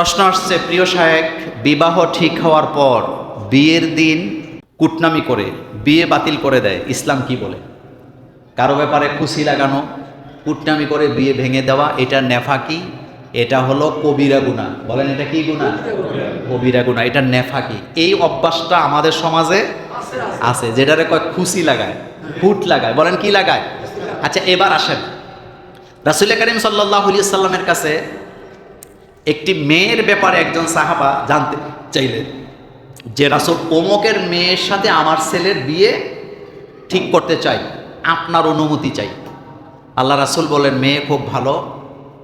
প্রশ্ন আসছে, প্রিয় সাহেব বিবাহ ঠিক হওয়ার পর বিয়ের দিন কুটনামি করে, বিয়ে বাতিল করে দেয়, ইসলাম কি বলে? কারও ব্যাপারে খুশি লাগানো, কুটনামি করে বিয়ে ভেঙে দেওয়া, এটা নেফাকি, এটা হলো কবিরা গুণা। বলেন এটা কি গুণা? কবিরা গুণা, এটা নেফাকি। এই অভ্যাসটা আমাদের সমাজে আছে, যেটারে কয় খুশি লাগায় ফুট লাগায়। বলেন কি লাগায়? আচ্ছা এবার আসেন। রাসুল করিম সাল্লাহ সাল্লামের কাছে একটি মেয়ের ব্যাপারে একজন সাহাবা জানতে চাইলেন যে, রাসুল, অমুকের মেয়ের সাথে আমার ছেলের বিয়ে ঠিক করতে চাই, আপনার অনুমতি চাই। আল্লাহ রাসুল বলেন, মেয়ে খুব ভালো,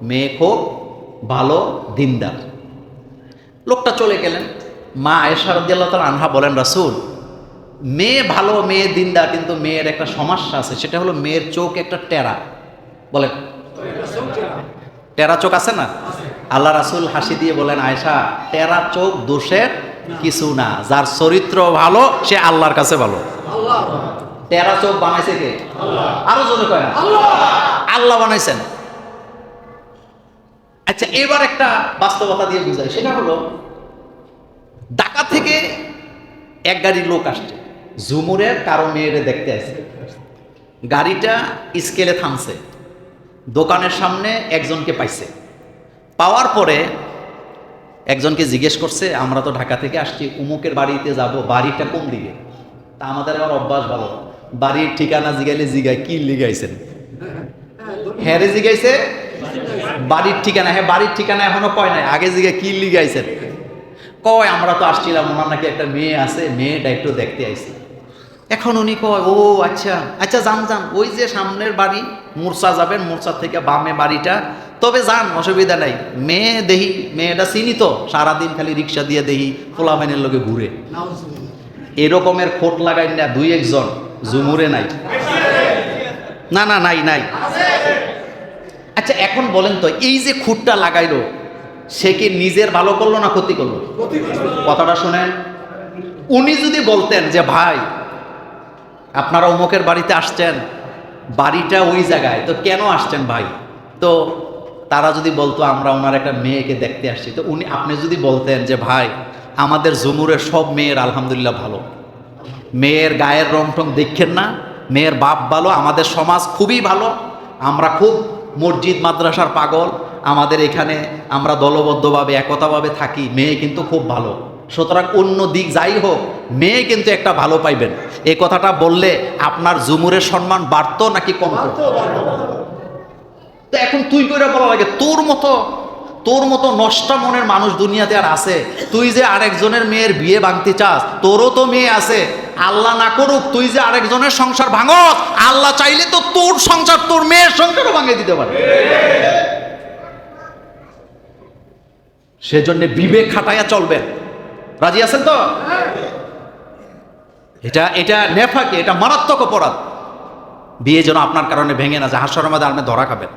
মেয়ে খুব ভালো দিনদার। লোকটা চলে গেলেন। মা আয়েশা রদিয়াল্লাহ তালা আনহা বলেন, রাসুল, মেয়ে ভালো, মেয়ে দিনদার, কিন্তু মেয়ের একটা সমস্যা আছে, সেটা হলো মেয়ের চোখ একটা টেরা। বলেন, টেরা চোখ আছে না? আল্লাহ রাসুল হাসি দিয়ে বলেন আয়সা টেরা চোখ দোষের কিছু না। যার চরিত্র ভালো সে আল্লাহর কাছে ভালো। টেরা চোখ বানাইছে কে? আরও জোরে কয় না। আল্লাহ। বানাইছেন। আচ্ছা এবার একটা বাস্তবতা দিয়ে বুঝাই। সেটা হলো ঢাকা থেকে এক গাড়ি লোক আসছে। ঝুমুরের কারও মেয়েরে দেখতে আসছে। গাড়িটা স্কেলে থামছে। দোকানের সামনে একজনকে পাইছে। পাওয়ার পরে একজনকে জিজ্ঞেস করছে, আমরা তো ঢাকা থেকে আসছি, উমুকের বাড়িতে যাব, বাড়িটা কোন দিকে? তা আমাদের আবার অভ্যাস ভালো। বাড়ির ঠিকানা জিগাইলে জিগায় কি লিগাইছেন? হ্যাঁ রে জিগাইছে? বাড়ির ঠিকানা হ্যাঁ বাড়ির ঠিকানা এখনও কয় নাই, আগে জিগে কি লিগাইছেন? কয়, আমরা তো আসছিলাম, ওনার নাকি একটা মেয়ে আছে, মেয়েটা একটু দেখতে আইছি। এখন উনি কয়, ও আচ্ছা আচ্ছা যান যান। ওই যে সামনের বাড়ি, মূর্ছা যাবেন মূর্ছার থেকে বামে বাড়িটা তবে যান, অসুবিধা নাই। মেয়ে দেহি, মেয়েটা চিনি তো সারাদিন খালি রিক্সা দিয়ে দেহি পোলামেনের লোকে ঘুরে। এরকমের খোট লাগাই না দুই একজন জুমুরে নাই। না না, নাই নাই। আচ্ছা এখন বলেন তো, এই যে খুঁটটা লাগাইলো, সে কি নিজের ভালো করল না ক্ষতি করল? কথাটা শুনেন। উনি যদি বলতেন যে, ভাই, আপনারা অমুকের বাড়িতে আসছেন, বাড়িটা ওই জায়গায়, তো কেন আসছেন ভাই? তো তারা যদি বলতো, আমরা ওনার একটা মেয়েকে দেখতে আসছি। তো উনি, আপনি যদি বলতেন যে, ভাই, আমাদের জুমুরের সব মেয়ের আলহামদুলিল্লাহ ভালো। মেয়ের গায়ের রং টং দেখছেন না, মেয়ের বাপ ভালো, আমাদের সমাজ খুবই ভালো, আমরা খুব মসজিদ, মাদ্রাসার পাগল, আমাদের এখানে আমরা দলবদ্ধভাবে, একতাভাবে থাকি, মেয়ে কিন্তু খুব ভালো। সুতরাং অন্য দিক যাই হোক, মেয়ে কিন্তু একটা ভালো পাইবেন। এই কথাটা বললে আপনার জুমুরের সম্মান বাড়তো নাকি কম তো এখন তুই করে বলা লাগে, তোর মতো তোর মতো নষ্ট মনের মানুষ দুনিয়াতে আর আছে। তুই যে আরেকজনের মেয়ের বিয়ে ভাঙতে চাস, তোরও তো মেয়ে আছে। আল্লাহ না করুক, তুই যে আরেকজনের সংসার ভাঙস, আল্লাহ চাইলে তো তোর সংসার, তোর মেয়ের সংসারও ভাঙিয়ে দিতে পারে। সেজন্য বিবেক খাটাইয়া চলবেন। রাজি আছেন তো? এটা এটা নেফাকে, এটা মারাত্মক অপরাধ। বিয়ে যেন আপনার কারণে ভেঙে না যাহার সরমাদে আপনি ধরা খাবেন।